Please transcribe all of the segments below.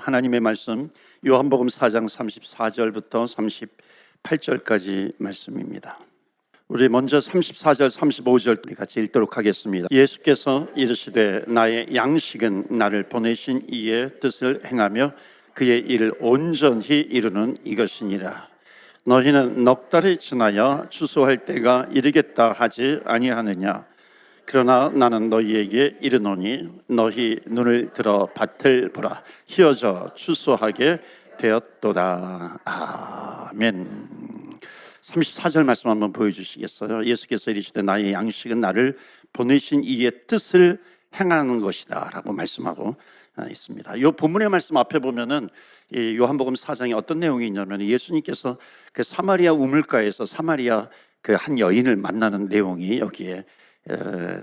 하나님의 말씀 요한복음 4장 34절부터 38절까지 말씀입니다. 우리 먼저 34절 35절 우리 같이 읽도록 하겠습니다. 예수께서 이르시되 나의 양식은 나를 보내신 이의 뜻을 행하며 그의 일을 온전히 이루는 이것이니라. 너희는 넉 달이 지나야 추수할 때가 이르겠다 하지 아니하느냐 그러나 나는 너희에게 이르노니 너희 눈을 들어 밭을 보라. 희어져 추수하게 되었도다. 아멘. 34절 말씀 한번 보여주시겠어요? 예수께서 이르시되 나의 양식은 나를 보내신 이의 뜻을 행하는 것이다 라고 말씀하고 아, 있습니다. 이 본문의 말씀 앞에 보면은 이 요한복음 4장에 어떤 내용이 있냐면 예수님께서 그 사마리아 우물가에서 사마리아 그 한 여인을 만나는 내용이 여기에 에,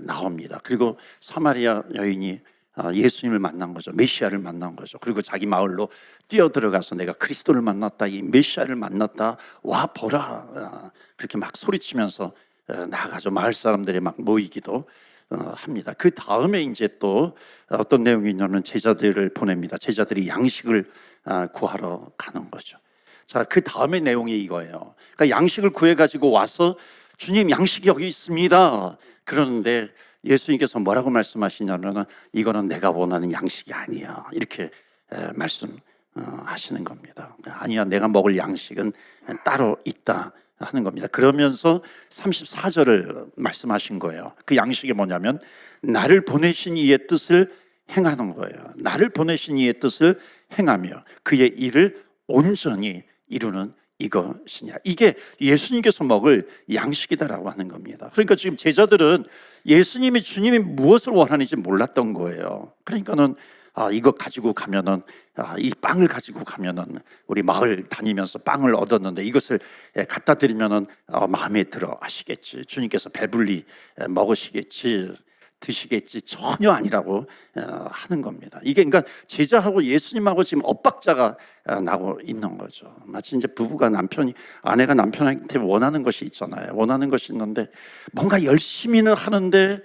나옵니다. 그리고 사마리아 여인이 아, 예수님을 만난 거죠. 메시아를 만난 거죠. 그리고 자기 마을로 뛰어 들어가서 내가 그리스도를 만났다, 이 메시아를 만났다, 와 보라 아, 그렇게 막 소리치면서 어, 나가죠. 마을 사람들이 막 모이기도 어, 합니다. 그 다음에 이제 또 어떤 내용이 있냐면 제자들을 보냅니다. 제자들이 양식을 아, 구하러 가는 거죠. 자, 그 다음에 내용이 이거예요. 그러니까 양식을 구해 가지고 와서 주님 양식이 여기 있습니다. 그러는데 예수님께서 뭐라고 말씀하시냐면은 이거는 내가 원하는 양식이 아니야. 이렇게 에, 말씀하시는 겁니다. 아니야, 내가 먹을 양식은 따로 있다. 하는 겁니다. 그러면서 34절을 말씀하신 거예요. 그 양식이 뭐냐면 나를 보내신 이의 뜻을 행하는 거예요. 나를 보내신 이의 뜻을 행하며 그의 일을 온전히 이루는 이것이냐. 이게 예수님께서 먹을 양식이다라고 하는 겁니다. 그러니까 지금 제자들은 예수님이 주님이 무엇을 원하는지 몰랐던 거예요. 그러니까는 아, 이거 가지고 가면은 아, 이 빵을 가지고 가면은 우리 마을 다니면서 빵을 얻었는데 이것을 예, 갖다 드리면은 어, 마음에 들어 하시겠지. 주님께서 배불리 예, 먹으시겠지. 드시겠지 전혀 아니라고 어, 하는 겁니다. 이게 그러니까 제자하고 예수님하고 지금 엇박자가 어, 나고 있는 거죠. 마치 이제 부부가 남편이 아내가 남편한테 원하는 것이 있잖아요. 원하는 것이 있는데 뭔가 열심히는 하는데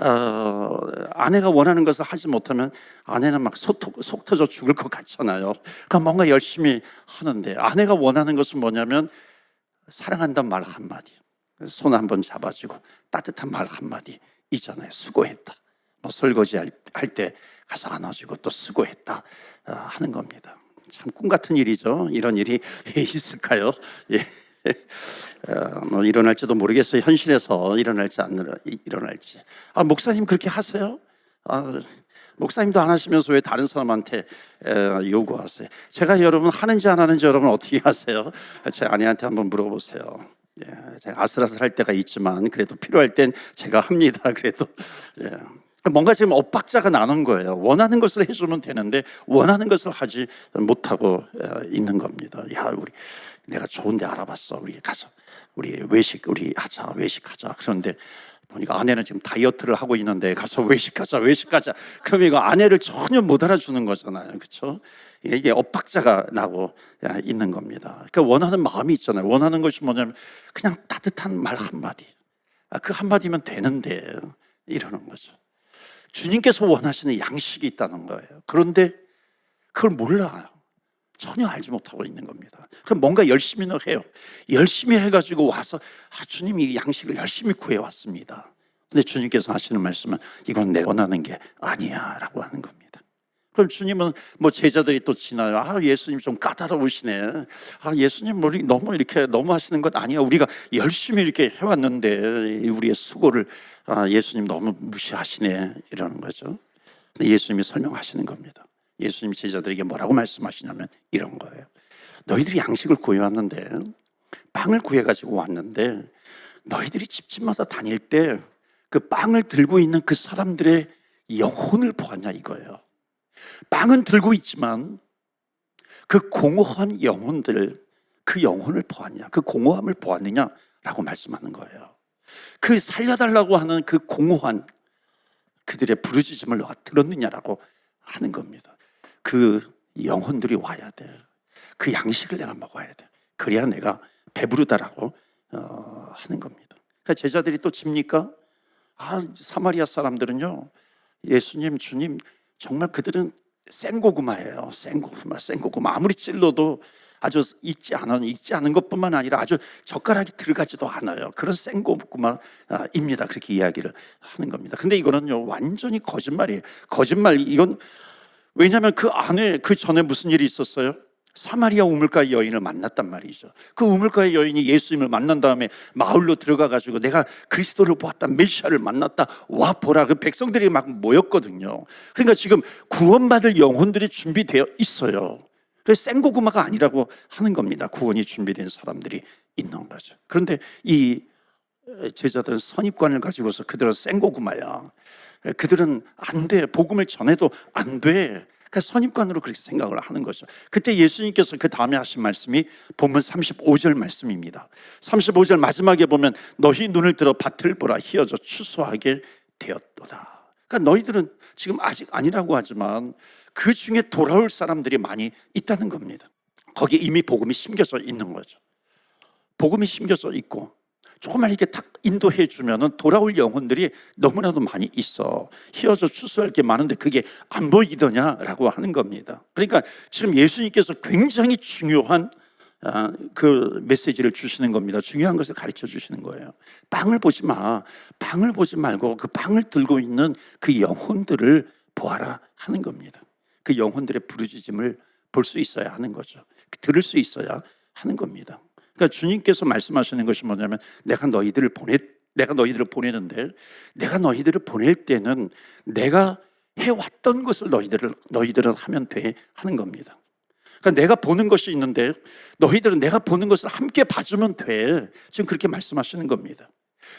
어, 아내가 원하는 것을 하지 못하면 아내는 막 속, 속 터져 죽을 것 같잖아요. 그러니까 뭔가 열심히 하는데 아내가 원하는 것은 뭐냐면 사랑한다는 말 한마디. 손 한번 잡아주고 따뜻한 말 한마디 있잖아요. 수고했다. 뭐 설거지 할 때 가서 안아주고 또 수고했다 어, 하는 겁니다. 참 꿈 같은 일이죠. 이런 일이 있을까요? 예. 어, 뭐 일어날지도 모르겠어요. 현실에서 일어날지 안 일어날지. 아 목사님 그렇게 하세요? 아, 목사님도 안 하시면서 왜 다른 사람한테 에, 요구하세요? 제가 여러분 하는지 안 하는지 여러분 어떻게 하세요? 제 아내한테 한번 물어보세요. 예, 제가 아슬아슬할 때가 있지만 그래도 필요할 땐 제가 합니다. 그래도 예. 뭔가 지금 엇박자가 나는 거예요. 원하는 것을 해주면 되는데 원하는 것을 하지 못하고 있는 겁니다. 야 우리 내가 좋은데 알아봤어. 우리 가서 우리 외식 우리 하자 외식하자. 그런데 보니까 아내는 지금 다이어트를 하고 있는데 가서 외식하자 외식하자. 그럼 이거 아내를 전혀 못 알아주는 거잖아요. 그렇죠? 이게 엇박자가 나고 있는 겁니다. 그러니까 원하는 마음이 있잖아요. 원하는 것이 뭐냐면 그냥 따뜻한 말 한마디. 아, 그 한마디면 되는데 이러는 거죠. 주님께서 원하시는 양식이 있다는 거예요. 그런데 그걸 몰라요. 전혀 알지 못하고 있는 겁니다. 그럼 뭔가 열심히는 해요. 열심히 해가지고 와서 아, 주님이 이 양식을 열심히 구해왔습니다. 근데 주님께서 하시는 말씀은 이건 내 원하는 게 아니야 라고 하는 겁니다. 그럼 주님은 뭐 제자들이 또 지나요. 아, 예수님 좀 까다로우시네. 아, 예수님 뭐 너무 이렇게 너무 하시는 것 아니야. 우리가 열심히 이렇게 해왔는데 우리의 수고를 아, 예수님 너무 무시하시네. 이러는 거죠. 예수님이 설명하시는 겁니다. 예수님 제자들에게 뭐라고 말씀하시냐면 이런 거예요. 너희들이 양식을 구해왔는데 빵을 구해가지고 왔는데 너희들이 집집마다 다닐 때 그 빵을 들고 있는 그 사람들의 영혼을 보았냐 이거예요. 빵은 들고 있지만 그 공허한 영혼들, 그 영혼을 보았냐, 그 공허함을 보았느냐라고 말씀하는 거예요. 그 살려달라고 하는 그 공허한 그들의 부르짖음을 너가 들었느냐라고 하는 겁니다. 그 영혼들이 와야 돼. 그 양식을 내가 먹어야 돼. 그래야 내가 배부르다라고 어, 하는 겁니다. 그러니까 제자들이 또 집니까? 아, 사마리아 사람들은요. 예수님, 주님 정말 그들은 생고구마예요. 생고구마, 생고구마. 아무리 찔러도 아주 익지 않은 익지 않은 것뿐만 아니라 아주 젓가락이 들어가지도 않아요. 그런 생고구마입니다. 그렇게 이야기를 하는 겁니다. 근데 이거는요 완전히 거짓말이에요. 거짓말 이건 왜냐하면 그 안에 그 전에 무슨 일이 있었어요? 사마리아 우물가의 여인을 만났단 말이죠. 그 우물가의 여인이 예수님을 만난 다음에 마을로 들어가 가지고 내가 그리스도를 보았다, 메시아를 만났다, 와 보라. 그 백성들이 막 모였거든요. 그러니까 지금 구원받을 영혼들이 준비되어 있어요. 그 생고구마가 아니라고 하는 겁니다. 구원이 준비된 사람들이 있는 거죠. 그런데 이 제자들은 선입관을 가지고서 그들은 생고구마야. 그들은 안 돼. 복음을 전해도 안 돼. 그 선입관으로 그렇게 생각을 하는 거죠. 그때 예수님께서 그 다음에 하신 말씀이 본문 35절 말씀입니다. 35절 마지막에 보면 너희 눈을 들어 밭을 보라 희어져 추수하게 되었도다. 그러니까 너희들은 지금 아직 아니라고 하지만 그 중에 돌아올 사람들이 많이 있다는 겁니다. 거기에 이미 복음이 심겨져 있는 거죠. 복음이 심겨져 있고 조금만 이렇게 탁 인도해 주면은 돌아올 영혼들이 너무나도 많이 있어. 휘어져 추수할 게 많은데 그게 안 보이더냐라고 하는 겁니다. 그러니까 지금 예수님께서 굉장히 중요한 아, 그 메시지를 주시는 겁니다. 중요한 것을 가르쳐 주시는 거예요. 빵을 보지 마. 빵을 보지 말고 그 빵을 들고 있는 그 영혼들을 보아라 하는 겁니다. 그 영혼들의 부르짖음을 볼 수 있어야 하는 거죠. 들을 수 있어야 하는 겁니다. 그러니까 주님께서 말씀하시는 것이 뭐냐면 내가 너희들을 보내 내가 너희들을 보내는데 내가 너희들을 보낼 때는 내가 해왔던 것을 너희들을 너희들은 하면 돼 하는 겁니다. 그러니까 내가 보는 것이 있는데 너희들은 내가 보는 것을 함께 봐주면 돼. 지금 그렇게 말씀하시는 겁니다.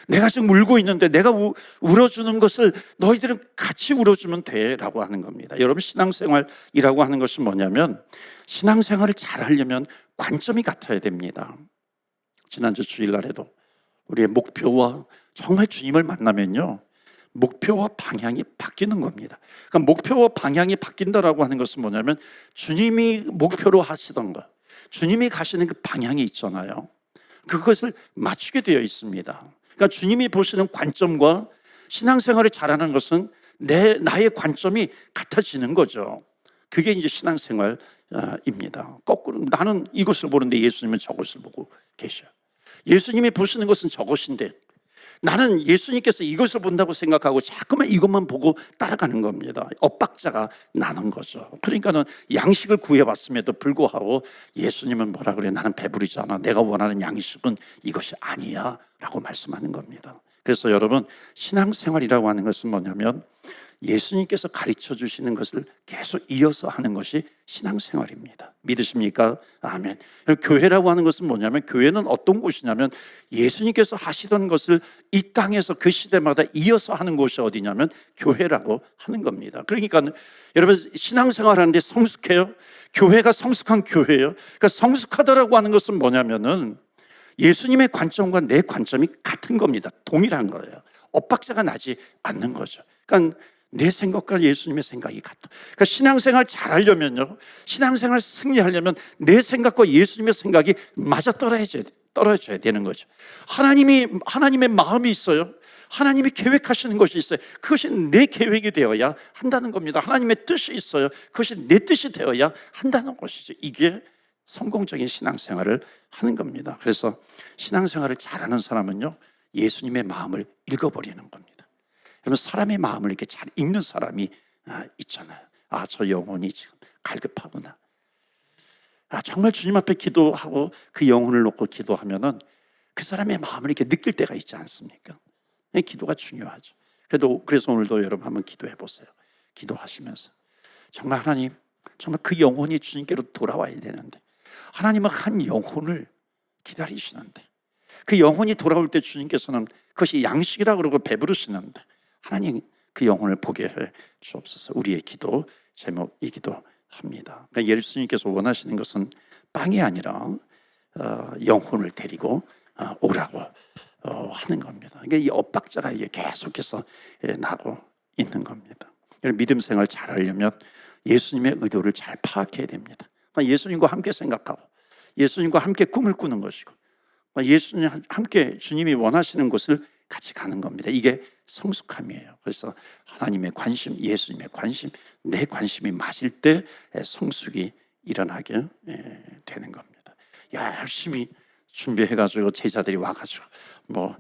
내가 지금 울고 있는데 내가 우, 울어주는 것을 너희들은 같이 울어주면 돼 라고 하는 겁니다. 여러분 신앙생활이라고 하는 것은 뭐냐면 신앙생활을 잘 하려면 관점이 같아야 됩니다. 지난주 주일날에도 우리의 목표와 정말 주님을 만나면요. 목표와 방향이 바뀌는 겁니다. 그러니까 목표와 방향이 바뀐다라고 하는 것은 뭐냐면 주님이 목표로 하시던 것, 주님이 가시는 그 방향이 있잖아요. 그것을 맞추게 되어 있습니다. 그러니까 주님이 보시는 관점과 신앙생활을 잘하는 것은 내 나의 관점이 같아지는 거죠. 그게 이제 신앙생활입니다. 거꾸로 나는 이것을 보는데 예수님은 저것을 보고 계셔. 예수님이 보시는 것은 저것인데 나는 예수님께서 이것을 본다고 생각하고 자꾸만 이것만 보고 따라가는 겁니다. 엇박자가 나는 거죠. 그러니까는 양식을 구해봤음에도 불구하고 예수님은 뭐라 그래? 나는 배부르지 않아. 내가 원하는 양식은 이것이 아니야. 라고 말씀하는 겁니다. 그래서 여러분, 신앙생활이라고 하는 것은 뭐냐면 예수님께서 가르쳐 주시는 것을 계속 이어서 하는 것이 신앙생활입니다. 믿으십니까? 아멘. 교회라고 하는 것은 뭐냐면 교회는 어떤 곳이냐면 예수님께서 하시던 것을 이 땅에서 그 시대마다 이어서 하는 곳이 어디냐면 교회라고 하는 겁니다. 그러니까 여러분 신앙생활 하는데 성숙해요? 교회가 성숙한 교회예요. 그러니까 성숙하다라고 하는 것은 뭐냐면은 예수님의 관점과 내 관점이 같은 겁니다. 동일한 거예요. 엇박자가 나지 않는 거죠. 그러니까 내 생각과 예수님의 생각이 같다. 그러니까 신앙생활 잘 하려면요. 신앙생활 승리하려면 내 생각과 예수님의 생각이 맞아 떨어져야, 떨어져야 되는 거죠. 하나님이, 하나님의 마음이 있어요. 하나님이 계획하시는 것이 있어요. 그것이 내 계획이 되어야 한다는 겁니다. 하나님의 뜻이 있어요. 그것이 내 뜻이 되어야 한다는 것이죠. 이게 성공적인 신앙생활을 하는 겁니다. 그래서 신앙생활을 잘하는 사람은요. 예수님의 마음을 읽어버리는 겁니다. 여러분 사람의 마음을 이렇게 잘 읽는 사람이 아, 있잖아요. 아, 저 영혼이 지금 갈급하구나. 아, 정말 주님 앞에 기도하고 그 영혼을 놓고 기도하면은 그 사람의 마음을 이렇게 느낄 때가 있지 않습니까? 기도가 중요하죠. 그래도 그래서 오늘도 여러분 한번 기도해 보세요. 기도하시면서 정말 하나님 정말 그 영혼이 주님께로 돌아와야 되는데 하나님은 한 영혼을 기다리시는데 그 영혼이 돌아올 때 주님께서는 그것이 양식이라 그러고 배부르시는데 하나님 그 영혼을 보게 해 주옵소서. 우리의 기도 제목이기도 합니다. 그러니까 예수님께서 원하시는 것은 빵이 아니라 어, 영혼을 데리고 어, 오라고 어, 하는 겁니다. 그러니까 이 엇박자가 계속해서 예, 나고 있는 겁니다. 믿음 생활 잘 하려면 예수님의 의도를 잘 파악해야 됩니다. 그러니까 예수님과 함께 생각하고 예수님과 함께 꿈을 꾸는 것이고 그러니까 예수님 함께 주님이 원하시는 것을 같이 가는 겁니다. 이게 성숙함이에요. 그래서 하나님의 관심, 예수님의 관심, 내 관심이 맞을 때 성숙이 일어나게 예, 되는 겁니다. 열심히 준비해가지고 제자들이 와가지고 뭐 아,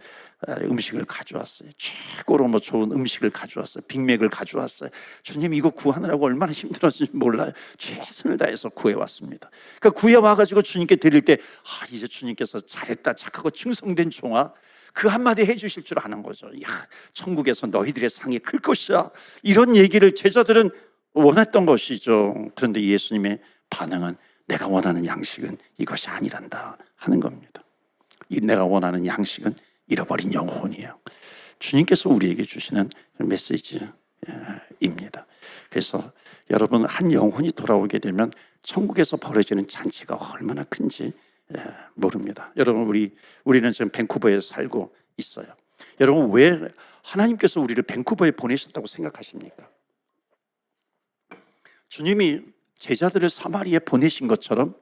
음식을 가져왔어요. 최고로 뭐 좋은 음식을 가져왔어요. 빅맥을 가져왔어요. 주님 이거 구하느라고 얼마나 힘들었는지 몰라요. 최선을 다해서 구해왔습니다. 그러니까 구해와가지고 주님께 드릴 때 아, 이제 주님께서 잘했다 착하고 충성된 종아 그 한마디 해주실 줄 아는 거죠. 야 천국에서 너희들의 상이 클 것이야. 이런 얘기를 제자들은 원했던 것이죠. 그런데 예수님의 반응은 내가 원하는 양식은 이것이 아니란다 하는 겁니다. 이 내가 원하는 양식은 잃어버린 영혼이에요. 주님께서 우리에게 주시는 메시지입니다. 그래서 여러분 한 영혼이 돌아오게 되면 천국에서 벌어지는 잔치가 얼마나 큰지 예, 모릅니다. 여러분 우리 우리는 지금 밴쿠버에 살고 있어요. 여러분 왜 하나님께서 우리를 밴쿠버에 보내셨다고 생각하십니까? 주님이 제자들을 사마리에 보내신 것처럼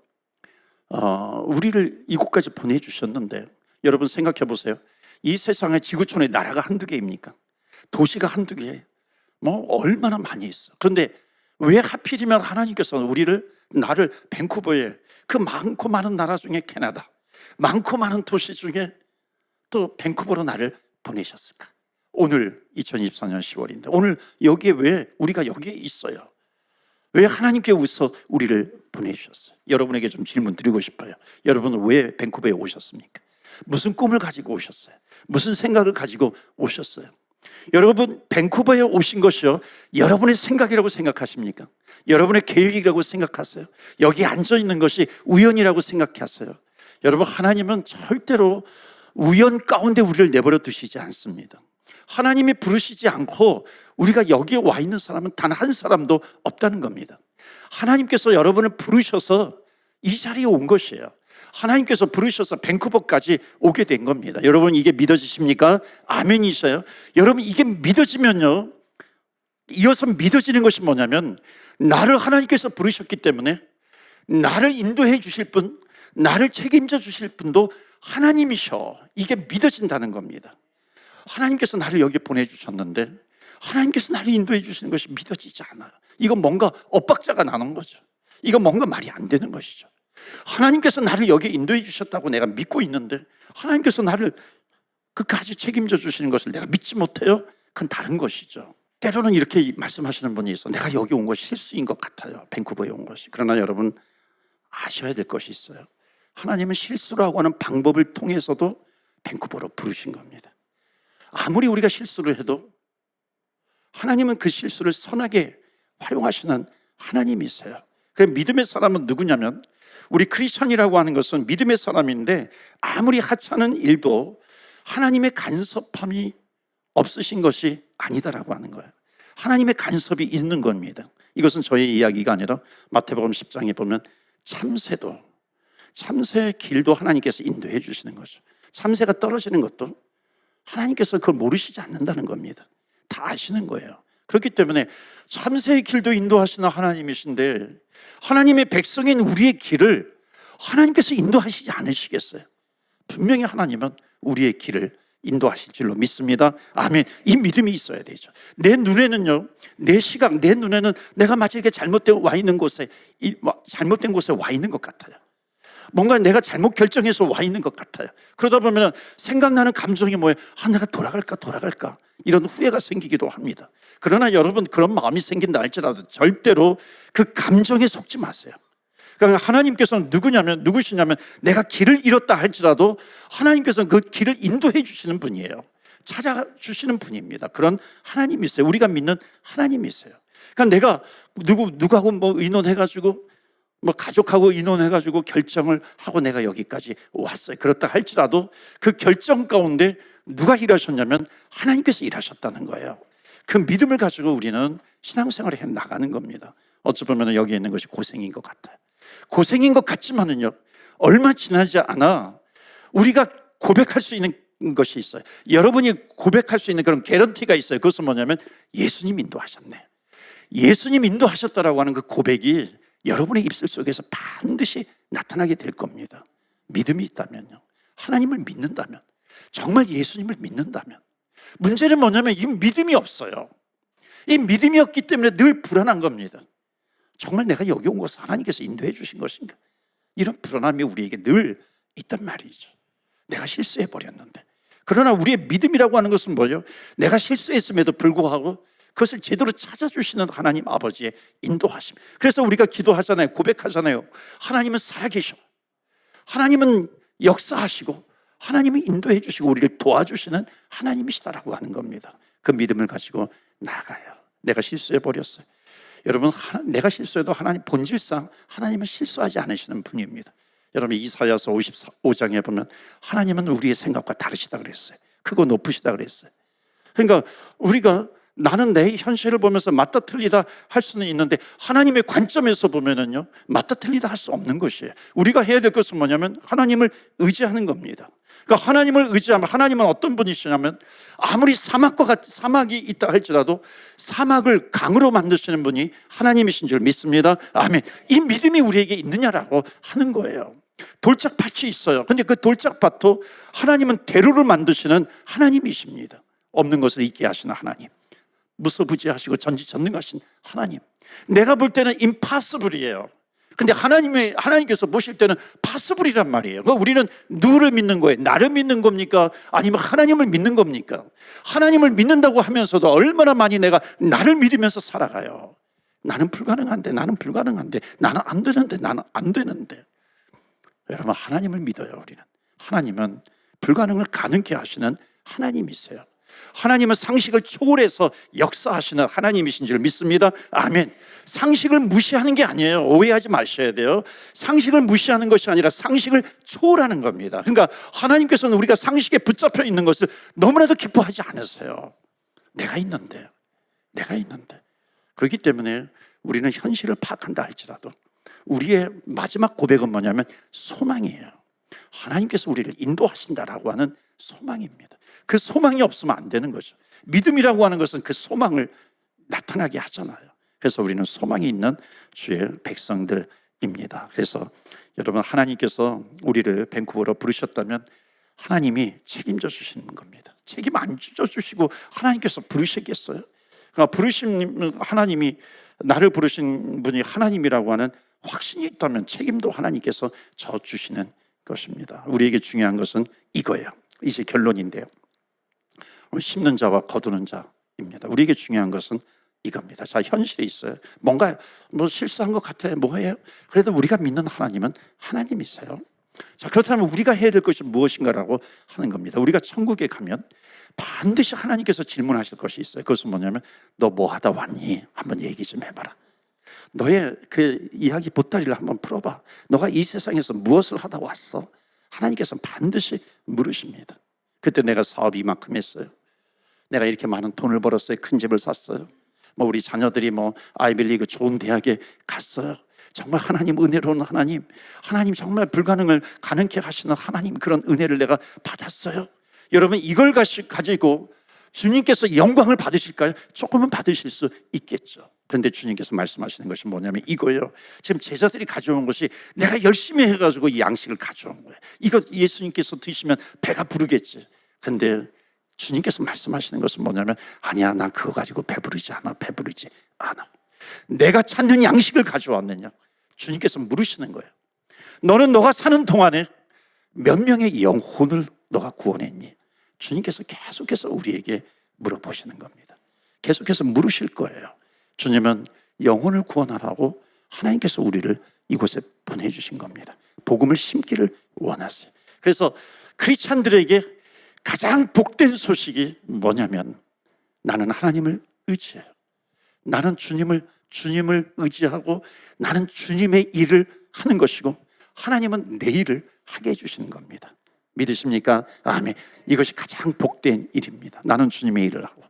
어, 우리를 이곳까지 보내주셨는데 여러분 생각해 보세요. 이 세상에 지구촌에 나라가 한두 개입니까? 도시가 한두 개예요. 뭐 얼마나 많이 있어. 그런데 왜 하필이면 하나님께서 우리를 나를 밴쿠버에 그 많고 많은 나라 중에 캐나다, 많고 많은 도시 중에 또 밴쿠버로 나를 보내셨을까? 오늘 2024년 10월인데 오늘 여기에 왜 우리가 여기에 있어요? 왜 하나님께서 우리를 보내주셨어요? 여러분에게 좀 질문 드리고 싶어요. 여러분은 왜 밴쿠버에 오셨습니까? 무슨 꿈을 가지고 오셨어요? 무슨 생각을 가지고 오셨어요? 여러분, 밴쿠버에 오신 것이요. 여러분의 생각이라고 생각하십니까? 여러분의 계획이라고 생각하세요? 여기 앉아 있는 것이 우연이라고 생각하세요? 여러분, 하나님은 절대로 우연 가운데 우리를 내버려 두시지 않습니다. 하나님이 부르시지 않고 우리가 여기에 와 있는 사람은 단 한 사람도 없다는 겁니다. 하나님께서 여러분을 부르셔서 이 자리에 온 것이에요. 하나님께서 부르셔서 밴쿠버까지 오게 된 겁니다. 여러분 이게 믿어지십니까? 아멘이셔요. 여러분 이게 믿어지면요. 이어서 믿어지는 것이 뭐냐면 나를 하나님께서 부르셨기 때문에 나를 인도해 주실 분, 나를 책임져 주실 분도 하나님이셔. 이게 믿어진다는 겁니다. 하나님께서 나를 여기 보내주셨는데 하나님께서 나를 인도해 주시는 것이 믿어지지 않아요. 이건 뭔가 엇박자가 나는 거죠. 이건 뭔가 말이 안 되는 것이죠. 하나님께서 나를 여기 인도해 주셨다고 내가 믿고 있는데 하나님께서 나를 끝까지 책임져 주시는 것을 내가 믿지 못해요? 그건 다른 것이죠. 때로는 이렇게 말씀하시는 분이 있어. 내가 여기 온 것이 실수인 것 같아요. 밴쿠버에 온 것이. 그러나 여러분 아셔야 될 것이 있어요. 하나님은 실수라고 하는 방법을 통해서도 밴쿠버로 부르신 겁니다. 아무리 우리가 실수를 해도 하나님은 그 실수를 선하게 활용하시는 하나님이세요. 그래 믿음의 사람은 누구냐면 우리 크리스천이라고 하는 것은 믿음의 사람인데 아무리 하찮은 일도 하나님의 간섭함이 없으신 것이 아니다라고 하는 거예요. 하나님의 간섭이 있는 겁니다. 이것은 저의 이야기가 아니라 마태복음 10장에 보면 참새도 참새의 길도 하나님께서 인도해 주시는 거죠. 참새가 떨어지는 것도 하나님께서 그걸 모르시지 않는다는 겁니다. 다 아시는 거예요. 그렇기 때문에 참새의 길도 인도하시는 하나님이신데 하나님의 백성인 우리의 길을 하나님께서 인도하시지 않으시겠어요? 분명히 하나님은 우리의 길을 인도하실 줄로 믿습니다. 아멘. 이 믿음이 있어야 되죠. 내 눈에는요, 내 시각, 내 눈에는 내가 마치 이렇게 잘못되어 와 있는 곳에, 잘못된 곳에 와 있는 것 같아요. 뭔가 내가 잘못 결정해서 와 있는 것 같아요. 그러다 보면 생각나는 감정이 뭐예요? 아, 내가 돌아갈까, 돌아갈까. 이런 후회가 생기기도 합니다. 그러나 여러분 그런 마음이 생긴다 할지라도 절대로 그 감정에 속지 마세요. 그러니까 하나님께서는 누구냐면, 누구시냐면 내가 길을 잃었다 할지라도 하나님께서는 그 길을 인도해 주시는 분이에요. 찾아주시는 분입니다. 그런 하나님이세요. 우리가 믿는 하나님이세요. 그러니까 내가 누구, 누구하고 뭐 의논해가지고 뭐 가족하고 의논해가지고 결정을 하고 내가 여기까지 왔어요. 그렇다 할지라도 그 결정 가운데 누가 일하셨냐면 하나님께서 일하셨다는 거예요. 그 믿음을 가지고 우리는 신앙생활을 해 나가는 겁니다. 어찌 보면 여기 있는 것이 고생인 것 같아요. 고생인 것 같지만은요, 얼마 지나지 않아 우리가 고백할 수 있는 것이 있어요. 여러분이 고백할 수 있는 그런 개런티가 있어요. 그것은 뭐냐면 예수님 인도하셨네. 예수님 인도하셨다라고 하는 그 고백이 여러분의 입술 속에서 반드시 나타나게 될 겁니다. 믿음이 있다면요. 하나님을 믿는다면 정말 예수님을 믿는다면 문제는 뭐냐면 이 믿음이 없어요. 이 믿음이 없기 때문에 늘 불안한 겁니다. 정말 내가 여기 온 것은 하나님께서 인도해 주신 것인가? 이런 불안함이 우리에게 늘 있단 말이죠. 내가 실수해 버렸는데. 그러나 우리의 믿음이라고 하는 것은 뭐예요? 내가 실수했음에도 불구하고 그것을 제대로 찾아주시는 하나님 아버지의 인도하심. 그래서 우리가 기도하잖아요. 고백하잖아요. 하나님은 살아계셔. 하나님은 역사하시고 하나님이 인도해 주시고 우리를 도와주시는 하나님이시다라고 하는 겁니다. 그 믿음을 가지고 나가요. 내가 실수해 버렸어요. 여러분 하- 내가 실수해도 하나님 본질상 하나님은 실수하지 않으시는 분입니다. 여러분 이사야서 55장에 보면 하나님은 우리의 생각과 다르시다 그랬어요. 크고 높으시다 그랬어요. 그러니까 우리가 나는 내 현실을 보면서 맞다 틀리다 할 수는 있는데 하나님의 관점에서 보면은요 맞다 틀리다 할 수 없는 것이에요. 우리가 해야 될 것은 뭐냐면 하나님을 의지하는 겁니다. 그러니까 하나님을 의지하면 하나님은 어떤 분이시냐면 아무리 사막과 같 사막이 있다 할지라도 사막을 강으로 만드시는 분이 하나님이신 줄 믿습니다. 아멘. 이 믿음이 우리에게 있느냐라고 하는 거예요. 돌짝밭이 있어요. 근데 그 돌짝밭도 하나님은 대로를 만드시는 하나님이십니다. 없는 것을 있게 하시는 하나님. 무소부지하시고 전지전능하신 하나님. 내가 볼 때는 impossible이에요. 근데 하나님의 하나님께서 보실 때는 possible이란 말이에요. 그러니까 우리는 누구를 믿는 거예요? 나를 믿는 겁니까? 아니면 하나님을 믿는 겁니까? 하나님을 믿는다고 하면서도 얼마나 많이 내가 나를 믿으면서 살아가요. 나는 불가능한데, 나는 불가능한데, 나는 안 되는데, 나는 안 되는데. 여러분 하나님을 믿어요. 우리는 하나님은 불가능을 가능케 하시는 하나님이세요. 하나님은 상식을 초월해서 역사하시는 하나님이신 줄 믿습니다. 아멘. 상식을 무시하는 게 아니에요. 오해하지 마셔야 돼요. 상식을 무시하는 것이 아니라 상식을 초월하는 겁니다. 그러니까 하나님께서는 우리가 상식에 붙잡혀 있는 것을 너무나도 기뻐하지 않으세요. 내가 있는데, 내가 있는데. 그렇기 때문에 우리는 현실을 파악한다 할지라도 우리의 마지막 고백은 뭐냐면 소망이에요. 하나님께서 우리를 인도하신다라고 하는 소망입니다. 그 소망이 없으면 안 되는 거죠. 믿음이라고 하는 것은 그 소망을 나타나게 하잖아요. 그래서 우리는 소망이 있는 주의 백성들입니다. 그래서 여러분 하나님께서 우리를 밴쿠버로 부르셨다면 하나님이 책임져 주시는 겁니다. 책임 안 져 주시고 하나님께서 부르시겠어요? 그러니까 부르신 하나님이 나를 부르신 분이 하나님이라고 하는 확신이 있다면 책임도 하나님께서 져 주시는 것입니다. 우리에게 중요한 것은 이거예요. 이제 결론인데요. 심는 자와 거두는 자입니다. 우리에게 중요한 것은 이겁니다. 자, 현실에 있어요. 뭔가 뭐 실수한 것 같아요. 뭐예요? 그래도 우리가 믿는 하나님은 하나님이세요. 자, 그렇다면 우리가 해야 될 것이 무엇인가라고 하는 겁니다. 우리가 천국에 가면 반드시 하나님께서 질문하실 것이 있어요. 그것은 뭐냐면 너 뭐 하다 왔니? 한번 얘기 좀 해봐라. 너의 그 이야기 보따리를 한번 풀어봐. 너가 이 세상에서 무엇을 하다 왔어? 하나님께서 반드시 물으십니다. 그때 내가 사업이 이만큼 했어요. 내가 이렇게 많은 돈을 벌었어요. 큰 집을 샀어요. 뭐 우리 자녀들이 뭐 아이빌리그 좋은 대학에 갔어요. 정말 하나님 은혜로운 하나님, 하나님 정말 불가능을 가능케 하시는 하나님 그런 은혜를 내가 받았어요. 여러분 이걸 가지고 주님께서 영광을 받으실까요? 조금은 받으실 수 있겠죠. 그런데 주님께서 말씀하시는 것이 뭐냐면 이거예요. 지금 제자들이 가져온 것이 내가 열심히 해가지고 이 양식을 가져온 거예요. 이거 예수님께서 드시면 배가 부르겠지. 근데 주님께서 말씀하시는 것은 뭐냐면 아니야, 난 그거 가지고 배부르지 않아, 배부르지 않아. 내가 찾는 양식을 가져왔느냐? 주님께서 물으시는 거예요. 너는 너가 사는 동안에 몇 명의 영혼을 너가 구원했니? 주님께서 계속해서 우리에게 물어보시는 겁니다. 계속해서 물으실 거예요. 주님은 영혼을 구원하라고 하나님께서 우리를 이곳에 보내주신 겁니다. 복음을 심기를 원하세요. 그래서 크리스찬들에게 가장 복된 소식이 뭐냐면 나는 하나님을 의지해요. 나는 주님을 주님을 의지하고 나는 주님의 일을 하는 것이고 하나님은 내 일을 하게 해주시는 겁니다. 믿으십니까? 아멘. 이것이 가장 복된 일입니다. 나는 주님의 일을 하고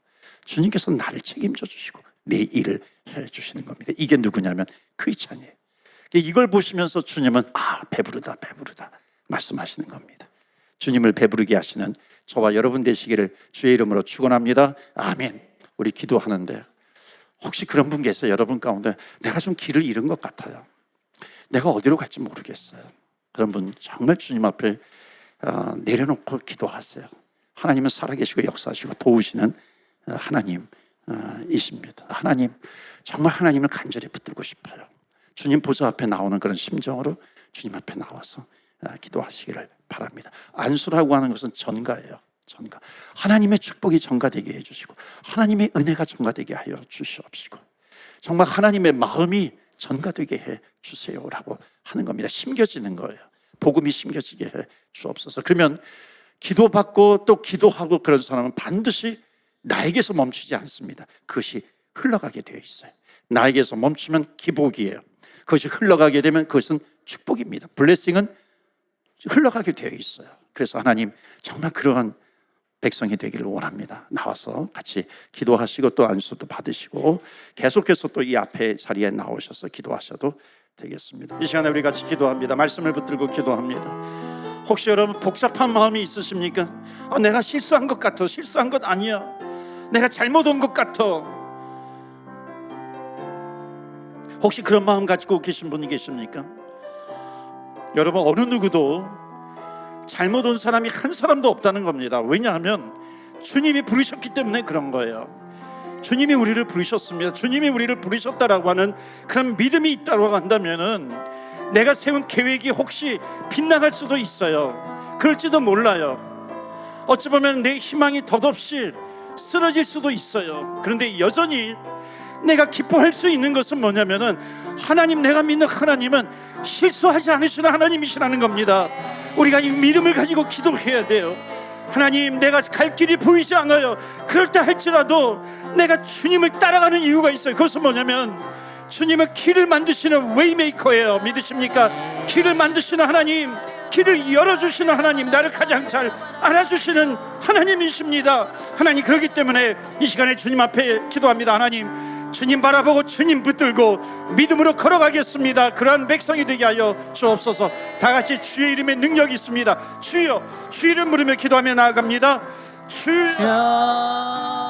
주님께서 나를 책임져 주시고 내 일을 해 주시는 겁니다. 이게 누구냐면 크리스찬이에요. 이걸 보시면서 주님은 아 배부르다 배부르다 말씀하시는 겁니다. 주님을 배부르게 하시는 저와 여러분 되시기를 주의 이름으로 축원합니다. 아멘. 우리 기도하는데 혹시 그런 분 계세요? 여러분 가운데 내가 좀 길을 잃은 것 같아요. 내가 어디로 갈지 모르겠어요. 그런 분 정말 주님 앞에 어, 내려놓고 기도하세요. 하나님은 살아계시고 역사하시고 도우시는 어, 하나님이십니다. 하나님 정말 하나님을 간절히 붙들고 싶어요. 주님 보좌 앞에 나오는 그런 심정으로 주님 앞에 나와서 어, 기도하시기를 바랍니다. 안수라고 하는 것은 전가예요. 전가. 하나님의 축복이 전가되게 해주시고 하나님의 은혜가 전가되게 하여 주시옵시고 정말 하나님의 마음이 전가되게 해 주세요라고 하는 겁니다. 심겨지는 거예요. 복음이 심겨지게 해 주옵소서. 그러면 기도받고 또 기도하고 그런 사람은 반드시 나에게서 멈추지 않습니다. 그것이 흘러가게 되어 있어요. 나에게서 멈추면 기복이에요. 그것이 흘러가게 되면 그것은 축복입니다. 블레싱은 흘러가게 되어 있어요. 그래서 하나님 정말 그러한 백성이 되기를 원합니다. 나와서 같이 기도하시고 또 안수도 받으시고 계속해서 또 이 앞에 자리에 나오셔서 기도하셔도 되겠습니다. 이 시간에 우리 같이 기도합니다. 말씀을 붙들고 기도합니다. 혹시 여러분 복잡한 마음이 있으십니까? 아, 내가 실수한 것 같아. 실수한 것 아니야. 내가 잘못 온 것 같아. 혹시 그런 마음 가지고 계신 분이 계십니까? 여러분 어느 누구도 잘못 온 사람이 한 사람도 없다는 겁니다. 왜냐하면 주님이 부르셨기 때문에 그런 거예요. 주님이 우리를 부르셨습니다. 주님이 우리를 부르셨다라고 하는 그런 믿음이 있다고 한다면은 내가 세운 계획이 혹시 빗나갈 수도 있어요. 그럴지도 몰라요. 어찌 보면 내 희망이 덧없이 쓰러질 수도 있어요. 그런데 여전히 내가 기뻐할 수 있는 것은 뭐냐면은 하나님 내가 믿는 하나님은 실수하지 않으시는 하나님이시라는 겁니다. 우리가 이 믿음을 가지고 기도해야 돼요. 하나님 내가 갈 길이 보이지 않아요. 그럴 때 할지라도 내가 주님을 따라가는 이유가 있어요. 그것은 뭐냐면 주님은 길을 만드시는 웨이메이커예요. 믿으십니까? 길을 만드시는 하나님, 길을 열어주시는 하나님, 나를 가장 잘 알아주시는 하나님이십니다. 하나님 그렇기 때문에 이 시간에 주님 앞에 기도합니다. 하나님, 주님 바라보고 주님 붙들고 믿음으로 걸어가겠습니다. 그러한 백성이 되게 하여 주옵소서. 다 같이 주의 이름에 능력이 있습니다. 주여, 주 이름 부르며 기도하며 나아갑니다. 주여.